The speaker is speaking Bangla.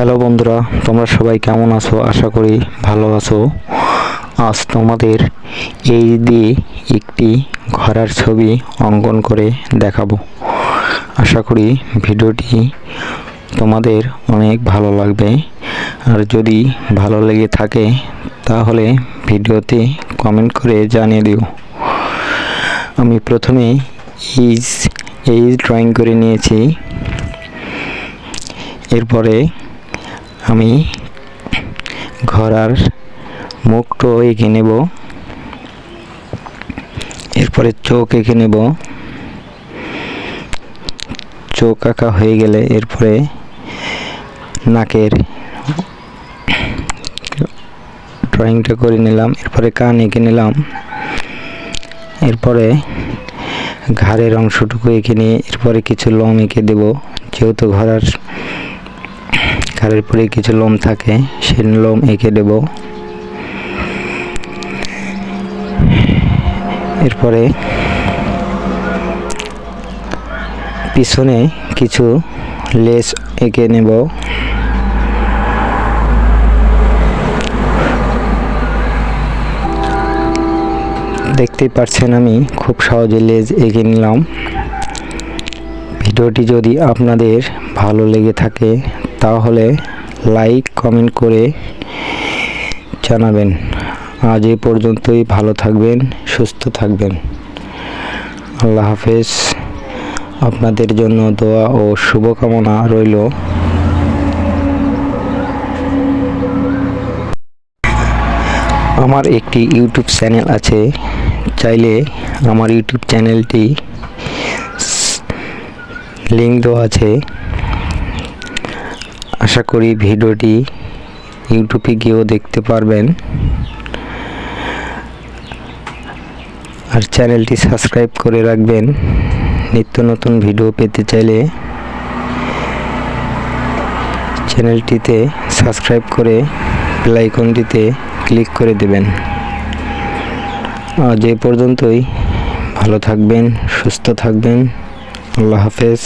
হ্যালো বন্ধুরা, তোমরা সবাই কেমন আছো? আশা করি ভালো আছো। আজ তোমাদের এই দিয়ে একটি ঘোড়ার ছবি অঙ্কন করে দেখাবো। আশা করি ভিডিওটি তোমাদের অনেক ভালো লাগবে। আর যদি ভালো লেগে থাকে, তাহলে ভিডিওতে কমেন্ট করে জানিয়ে দিও। আমি প্রথমে এইচ এইচ ড্রয়িং করে নিয়েছি। এরপরে আমি ঘোড়ার মুখটো এঁকে নেব। এরপরে চোখ এঁকে নেব। চোখ আঁকা হয়ে গেলে এরপরে নাকের ড্রয়িংটা করে নিলাম। এরপরে কান এঁকে নিলাম। এরপরে ঘাড়ের অংশটুকু এঁকে নিয়ে এরপরে কিছু লোম এঁকে দেব। যেহেতু ঘোড়ার ঘাড়ের পরে কিছু লোম থাকে সেই লোম এঁকে দেব। এরপরে পিছনে কিছু লেস এঁকে নেব। দেখতেই পাচ্ছেন আমি খুব সহজে লেজ এঁকে নিলাম। ভিডিওটি যদি আপনাদের ভালো লেগে থাকে তাহলে লাইক কমেন্ট করে জানাবেন। আজ এই পর্যন্তই, ভালো থাকবেন, সুস্থ থাকবেন। আল্লাহ হাফেজ। আপনাদের জন্য দোয়া ও শুভকামনা রইল। আমার একটি ইউটিউব চ্যানেল আছে। চাইলে আমার ইউটিউব চ্যানেলটি লিঙ্ক দেওয়া আছে। আশা করি ভিডিওটি ইউটিউবে গিয়েও দেখতে পারবেন। আর চ্যানেলটি সাবস্ক্রাইব করে রাখবেন। নিত্য নতুন ভিডিও পেতে চাইলে চ্যানেলটিতে সাবস্ক্রাইব করে বেলাইকনটিতে ক্লিক করে দেবেন। আজ এ পর্যন্তই। ভালো থাকবেন, সুস্থ থাকবেন। আল্লাহ হাফেজ।